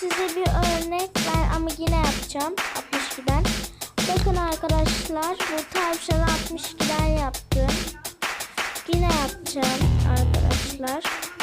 size bir örnek ver ama yine yapacağım 62'den. Bakın arkadaşlar bu tavşanı 62'den yaptım. Yine yapacağım arkadaşlar.